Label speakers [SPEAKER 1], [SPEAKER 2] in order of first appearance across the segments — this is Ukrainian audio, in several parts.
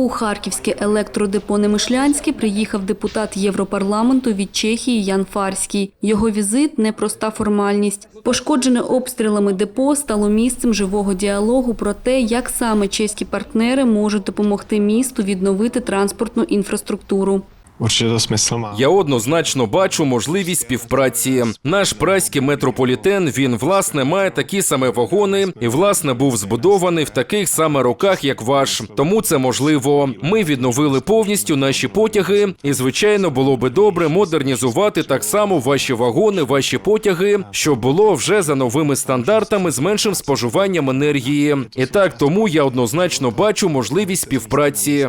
[SPEAKER 1] У Харківське електродепо Немишлянське приїхав депутат Європарламенту від Чехії Ян Фарський. Його візит – непроста формальність. Пошкоджене обстрілами депо стало місцем живого діалогу про те, як саме чеські партнери можуть допомогти місту відновити транспортну інфраструктуру.
[SPEAKER 2] Я однозначно бачу можливість співпраці. Наш прайський метрополітен він власне має такі саме вагони і власне був збудований в таких саме роках, як ваш. Тому це можливо. Ми відновили повністю наші потяги, і звичайно було би добре модернізувати так само ваші вагони, ваші потяги, щоб було вже за новими стандартами з меншим споживанням енергії. І так тому я однозначно бачу можливість співпраці.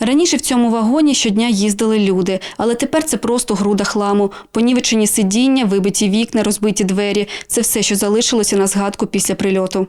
[SPEAKER 1] Раніше в цьому вагоні щодня їздили люди, але тепер це просто груда хламу. Понівечені сидіння, вибиті вікна, розбиті двері – це все, що залишилося на згадку після прильоту.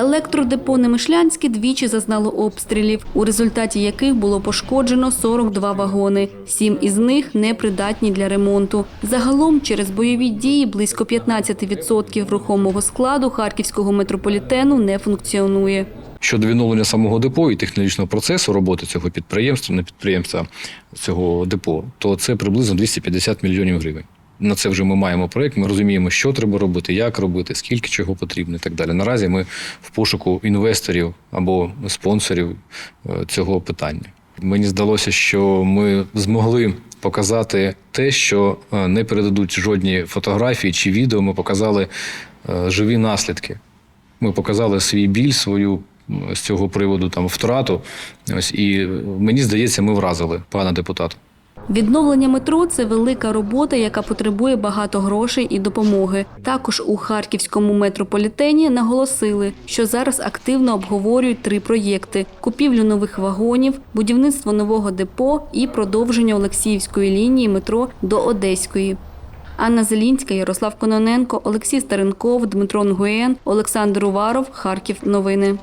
[SPEAKER 1] Електродепо Немишлянське двічі зазнало обстрілів, у результаті яких було пошкоджено 42 вагони. Сім із них непридатні для ремонту. Загалом через бойові дії близько 15% рухомого складу харківського метрополітену не функціонує.
[SPEAKER 3] Щодо відновлення самого депо і технологічного процесу роботи цього підприємства, не підприємства цього депо, то це приблизно 250 мільйонів гривень. На це вже ми маємо проєкт. Ми розуміємо, що треба робити, як робити, скільки чого потрібно і так далі. Наразі ми в пошуку інвесторів або спонсорів е, цього питання. Мені здалося, що ми змогли показати те, що е, не передадуть жодні фотографії чи відео. Ми показали е, живі наслідки. Ми показали свій біль, свою з цього приводу там втрату. Ось і мені здається, ми вразили пана депутата.
[SPEAKER 1] Відновлення метро це велика робота, яка потребує багато грошей і допомоги. Також у харківському метрополітені наголосили, що зараз активно обговорюють три проєкти: купівлю нових вагонів, будівництво нового депо і продовження Олексіївської лінії метро до Одеської. Анна Зелінська, Ярослав Кононенко, Олексій Старенков, Дмитро Нгуєн, Олександр Уваров, Харків. Новини.